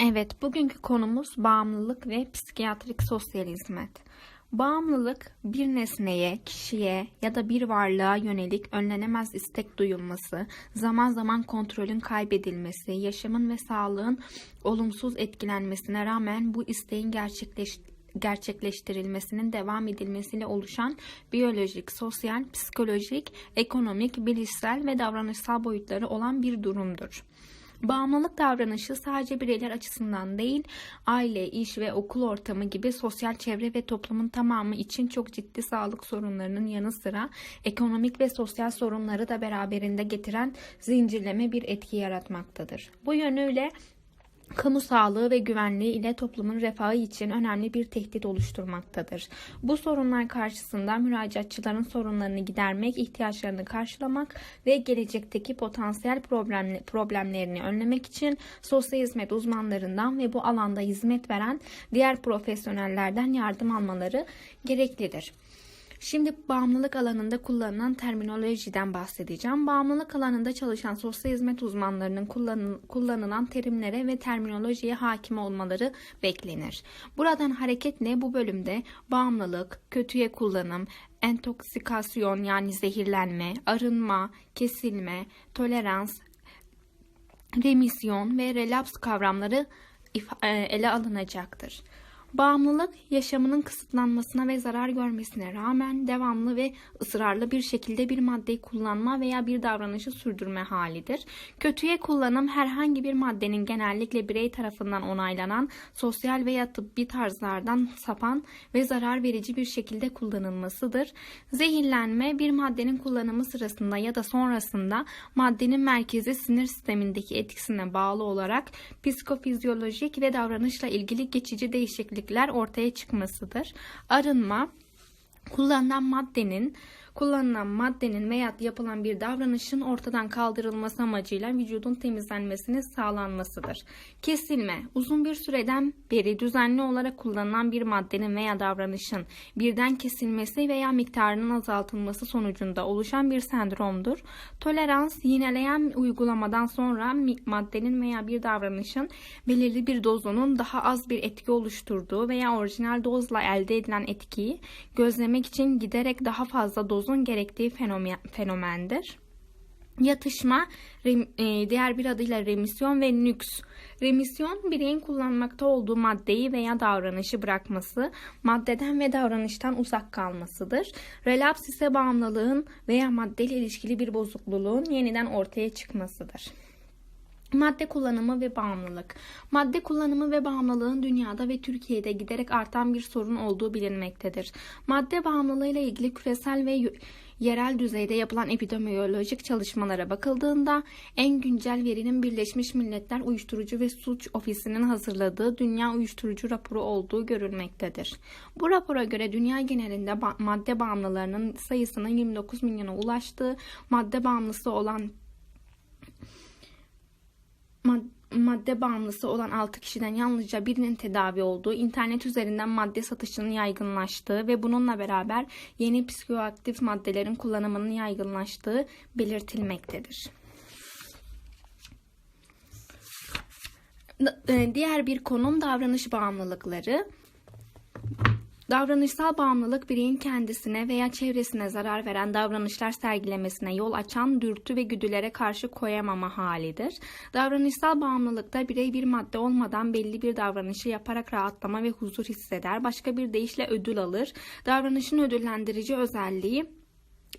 Evet, bugünkü konumuz bağımlılık ve psikiyatrik sosyal hizmet. Bağımlılık bir nesneye, kişiye ya da bir varlığa yönelik önlenemez istek duyulması, zaman zaman kontrolün kaybedilmesi, yaşamın ve sağlığın olumsuz etkilenmesine rağmen bu isteğin gerçekleş gerçekleştirilmesinin devam edilmesiyle oluşan biyolojik, sosyal, psikolojik, ekonomik, bilişsel ve davranışsal boyutları olan bir durumdur. Bağımlılık davranışı sadece bireyler açısından değil, aile, iş ve okul ortamı gibi sosyal çevre ve toplumun tamamı için çok ciddi sağlık sorunlarının yanı sıra ekonomik ve sosyal sorunları da beraberinde getiren zincirleme bir etki yaratmaktadır. Bu yönüyle kamu sağlığı ve güvenliği ile toplumun refahı için önemli bir tehdit oluşturmaktadır. Bu sorunlar karşısında müracaatçıların sorunlarını gidermek, ihtiyaçlarını karşılamak ve gelecekteki potansiyel problemlerini önlemek için sosyal hizmet uzmanlarından ve bu alanda hizmet veren diğer profesyonellerden yardım almaları gereklidir. Şimdi bağımlılık alanında kullanılan terminolojiden bahsedeceğim. Bağımlılık alanında çalışan sosyal hizmet uzmanlarının kullanı- kullanılan terimlere ve terminolojiye hakim olmaları beklenir. Buradan hareketle bu bölümde bağımlılık, kötüye kullanım, entoksikasyon yani zehirlenme, arınma, kesilme, tolerans, remisyon ve relaps kavramları e, ele alınacaktır. Bağımlılık yaşamının kısıtlanmasına ve zarar görmesine rağmen devamlı ve ısrarlı bir şekilde bir maddeyi kullanma veya bir davranışı sürdürme halidir. Kötüye kullanım herhangi bir maddenin genellikle birey tarafından onaylanan sosyal veya tıbbi tarzlardan sapan ve zarar verici bir şekilde kullanılmasıdır. Zehirlenme bir maddenin kullanımı sırasında ya da sonrasında maddenin merkezi sinir sistemindeki etkisine bağlı olarak psikofizyolojik ve davranışla ilgili geçici değişiklikler ortaya çıkmasıdır. Arınma kullanılan maddenin kullanılan maddenin veya yapılan bir davranışın ortadan kaldırılması amacıyla vücudun temizlenmesinin sağlanmasıdır. Kesilme uzun bir süreden beri düzenli olarak kullanılan bir maddenin veya davranışın birden kesilmesi veya miktarının azaltılması sonucunda oluşan bir sendromdur. Tolerans yineleyen uygulamadan sonra maddenin veya bir davranışın belirli bir dozunun daha az bir etki oluşturduğu veya orijinal dozla elde edilen etkiyi gözlemek için giderek daha fazla dozun gerektiği fenomen, fenomendir. Yatışma, rem- e, diğer bir adıyla remisyon ve nüks. Remisyon, bireyin kullanmakta olduğu maddeyi veya davranışı bırakması, maddeden ve davranıştan uzak kalmasıdır. Relaps ise bağımlılığın veya maddeyle ilişkili bir bozukluğun yeniden ortaya çıkmasıdır. Madde kullanımı ve bağımlılık. Madde kullanımı ve bağımlılığın dünyada ve Türkiye'de giderek artan bir sorun olduğu bilinmektedir. Madde bağımlılığı ile ilgili küresel ve yerel düzeyde yapılan epidemiyolojik çalışmalara bakıldığında en güncel verinin Birleşmiş Milletler Uyuşturucu ve Suç Ofisi'nin hazırladığı Dünya Uyuşturucu raporu olduğu görülmektedir. Bu rapora göre dünya genelinde madde bağımlılarının sayısının 29 milyona ulaştığı, madde bağımlısı olan madde bağımlısı olan 6 kişiden yalnızca birinin tedavi olduğu, internet üzerinden madde satışının yaygınlaştığı ve bununla beraber yeni psikoaktif maddelerin kullanımının yaygınlaştığı belirtilmektedir. N- Diğer bir konum davranış bağımlılıkları. Davranışsal bağımlılık bireyin kendisine veya çevresine zarar veren davranışlar sergilemesine yol açan dürtü ve güdülere karşı koyamama halidir. Davranışsal bağımlılıkta birey bir madde olmadan belli bir davranışı yaparak rahatlama ve huzur hisseder. Başka bir deyişle ödül alır. Davranışın ödüllendirici özelliği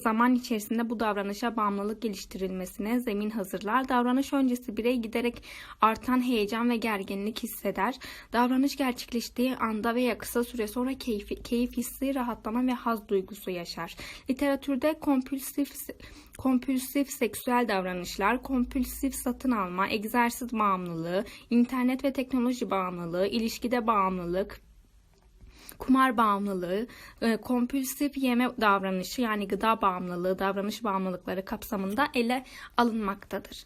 zaman içerisinde bu davranışa bağımlılık geliştirilmesine zemin hazırlar. Davranış öncesi birey giderek artan heyecan ve gerginlik hisseder. Davranış gerçekleştiği anda veya kısa süre sonra keyif, keyif hissi, rahatlama ve haz duygusu yaşar. Literatürde kompulsif kompulsif seksüel davranışlar, kompulsif satın alma, egzersiz bağımlılığı, internet ve teknoloji bağımlılığı, ilişkide bağımlılık, kumar bağımlılığı, e, kompulsif yeme davranışı yani gıda bağımlılığı, davranış bağımlılıkları kapsamında ele alınmaktadır.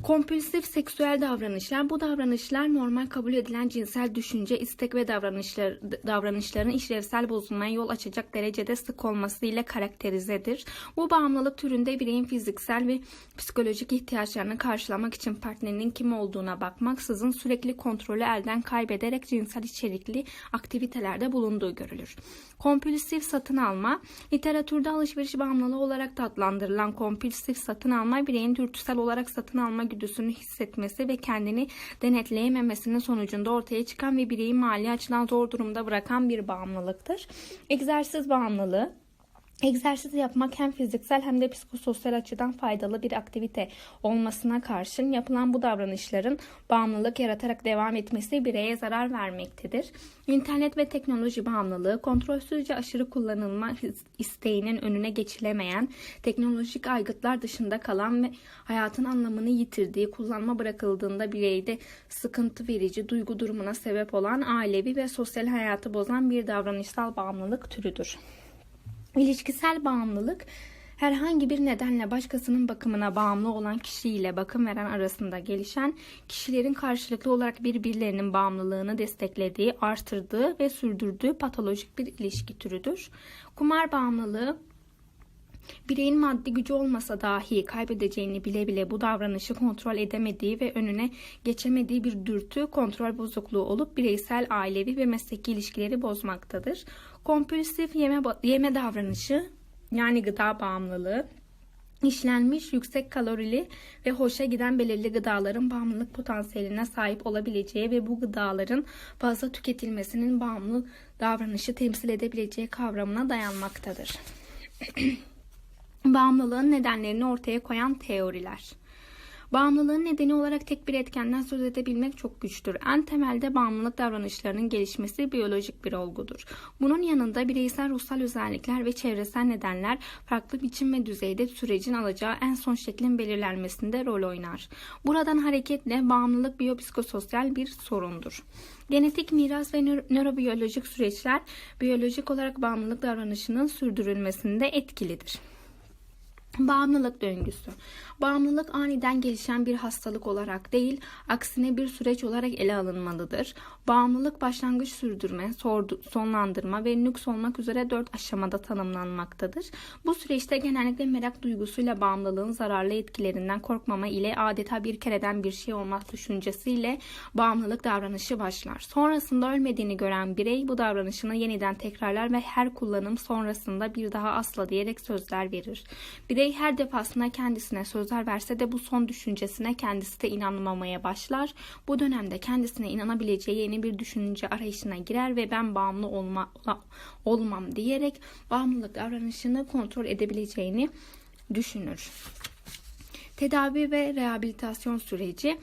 Kompulsif seksüel davranışlar bu davranışlar normal kabul edilen cinsel düşünce, istek ve davranışlar, davranışların işlevsel bozulmaya yol açacak derecede sık olması ile karakterizedir. Bu bağımlılık türünde bireyin fiziksel ve psikolojik ihtiyaçlarını karşılamak için partnerinin kim olduğuna bakmaksızın sürekli kontrolü elden kaybederek cinsel içerikli aktivitelerde bulunduğu görülür. Kompulsif satın alma, literatürde alışveriş bağımlılığı olarak da adlandırılan kompulsif satın alma bireyin dürtüsel olarak satın alma güdüsünü hissetmesi ve kendini denetleyememesinin sonucunda ortaya çıkan ve bireyi mali açıdan zor durumda bırakan bir bağımlılıktır. Egzersiz bağımlılığı Egzersiz yapmak hem fiziksel hem de psikososyal açıdan faydalı bir aktivite olmasına karşın yapılan bu davranışların bağımlılık yaratarak devam etmesi bireye zarar vermektedir. İnternet ve teknoloji bağımlılığı kontrolsüzce aşırı kullanılma isteğinin önüne geçilemeyen, teknolojik aygıtlar dışında kalan ve hayatın anlamını yitirdiği, kullanma bırakıldığında bireyde sıkıntı verici duygu durumuna sebep olan ailevi ve sosyal hayatı bozan bir davranışsal bağımlılık türüdür. İlişkisel bağımlılık herhangi bir nedenle başkasının bakımına bağımlı olan kişiyle bakım veren arasında gelişen kişilerin karşılıklı olarak birbirlerinin bağımlılığını desteklediği, artırdığı ve sürdürdüğü patolojik bir ilişki türüdür. Kumar bağımlılığı Bireyin maddi gücü olmasa dahi kaybedeceğini bile bile bu davranışı kontrol edemediği ve önüne geçemediği bir dürtü kontrol bozukluğu olup bireysel, ailevi ve mesleki ilişkileri bozmaktadır. Kompulsif yeme, yeme davranışı yani gıda bağımlılığı işlenmiş yüksek kalorili ve hoşa giden belirli gıdaların bağımlılık potansiyeline sahip olabileceği ve bu gıdaların fazla tüketilmesinin bağımlı davranışı temsil edebileceği kavramına dayanmaktadır. Bağımlılığın nedenlerini ortaya koyan teoriler. Bağımlılığın nedeni olarak tek bir etkenden söz edebilmek çok güçtür. En temelde bağımlılık davranışlarının gelişmesi biyolojik bir olgudur. Bunun yanında bireysel ruhsal özellikler ve çevresel nedenler farklı biçim ve düzeyde sürecin alacağı en son şeklin belirlenmesinde rol oynar. Buradan hareketle bağımlılık biyopsikososyal bir sorundur. Genetik miras ve nörobiyolojik süreçler biyolojik olarak bağımlılık davranışının sürdürülmesinde etkilidir. Bağımlılık döngüsü. Bağımlılık aniden gelişen bir hastalık olarak değil, aksine bir süreç olarak ele alınmalıdır. Bağımlılık başlangıç sürdürme, sonlandırma ve nüks olmak üzere dört aşamada tanımlanmaktadır. Bu süreçte genellikle merak duygusuyla bağımlılığın zararlı etkilerinden korkmama ile adeta bir kereden bir şey olmaz düşüncesiyle bağımlılık davranışı başlar. Sonrasında ölmediğini gören birey bu davranışını yeniden tekrarlar ve her kullanım sonrasında bir daha asla diyerek sözler verir. Birey her defasında kendisine söz sözler verse de bu son düşüncesine kendisi de inanmamaya başlar. Bu dönemde kendisine inanabileceği yeni bir düşünce arayışına girer ve ben bağımlı olma, olmam diyerek bağımlılık davranışını kontrol edebileceğini düşünür. Tedavi ve rehabilitasyon süreci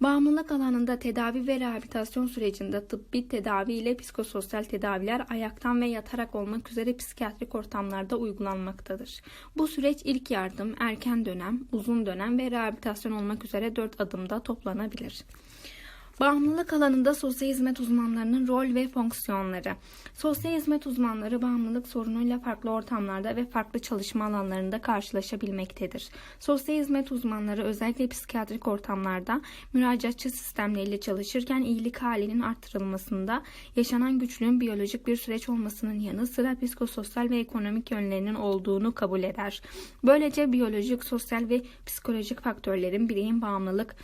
Bağımlılık alanında tedavi ve rehabilitasyon sürecinde tıbbi tedavi ile psikososyal tedaviler ayaktan ve yatarak olmak üzere psikiyatrik ortamlarda uygulanmaktadır. Bu süreç ilk yardım, erken dönem, uzun dönem ve rehabilitasyon olmak üzere dört adımda toplanabilir. Bağımlılık alanında sosyal hizmet uzmanlarının rol ve fonksiyonları. Sosyal hizmet uzmanları bağımlılık sorunuyla farklı ortamlarda ve farklı çalışma alanlarında karşılaşabilmektedir. Sosyal hizmet uzmanları özellikle psikiyatrik ortamlarda müracaatçı sistemleriyle çalışırken iyilik halinin artırılmasında yaşanan güçlüğün biyolojik bir süreç olmasının yanı sıra psikososyal ve ekonomik yönlerinin olduğunu kabul eder. Böylece biyolojik, sosyal ve psikolojik faktörlerin bireyin bağımlılık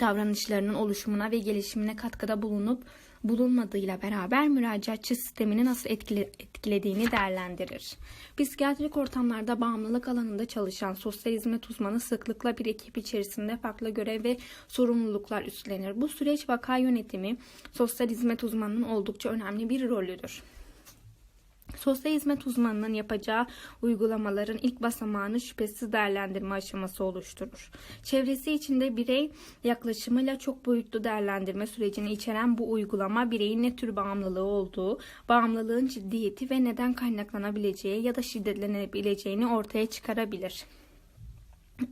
davranışlarının oluşumuna ve gelişimine katkıda bulunup bulunmadığıyla beraber müracaatçı sistemini nasıl etkile, etkilediğini değerlendirir. Psikiyatrik ortamlarda bağımlılık alanında çalışan sosyal hizmet uzmanı sıklıkla bir ekip içerisinde farklı görev ve sorumluluklar üstlenir. Bu süreç vaka yönetimi sosyal hizmet uzmanının oldukça önemli bir rolüdür. Sosyal hizmet uzmanının yapacağı uygulamaların ilk basamağını şüphesiz değerlendirme aşaması oluşturur. Çevresi içinde birey yaklaşımıyla çok boyutlu değerlendirme sürecini içeren bu uygulama bireyin ne tür bağımlılığı olduğu, bağımlılığın ciddiyeti ve neden kaynaklanabileceği ya da şiddetlenebileceğini ortaya çıkarabilir.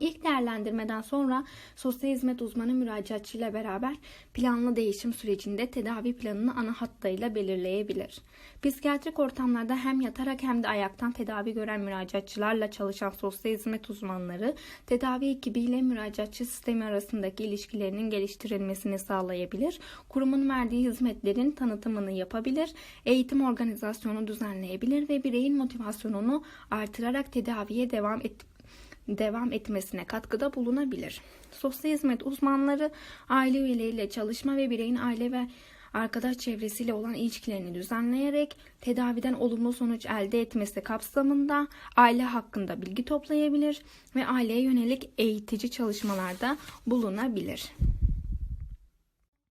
İlk değerlendirmeden sonra sosyal hizmet uzmanı müracaatçıyla beraber planlı değişim sürecinde tedavi planını ana hatlarıyla belirleyebilir. Psikiyatrik ortamlarda hem yatarak hem de ayaktan tedavi gören müracaatçılarla çalışan sosyal hizmet uzmanları tedavi ekibiyle müracaatçı sistemi arasındaki ilişkilerinin geliştirilmesini sağlayabilir. Kurumun verdiği hizmetlerin tanıtımını yapabilir, eğitim organizasyonu düzenleyebilir ve bireyin motivasyonunu artırarak tedaviye devam et devam etmesine katkıda bulunabilir. Sosyal hizmet uzmanları aile üyeleriyle çalışma ve bireyin aile ve arkadaş çevresiyle olan ilişkilerini düzenleyerek tedaviden olumlu sonuç elde etmesi kapsamında aile hakkında bilgi toplayabilir ve aileye yönelik eğitici çalışmalarda bulunabilir.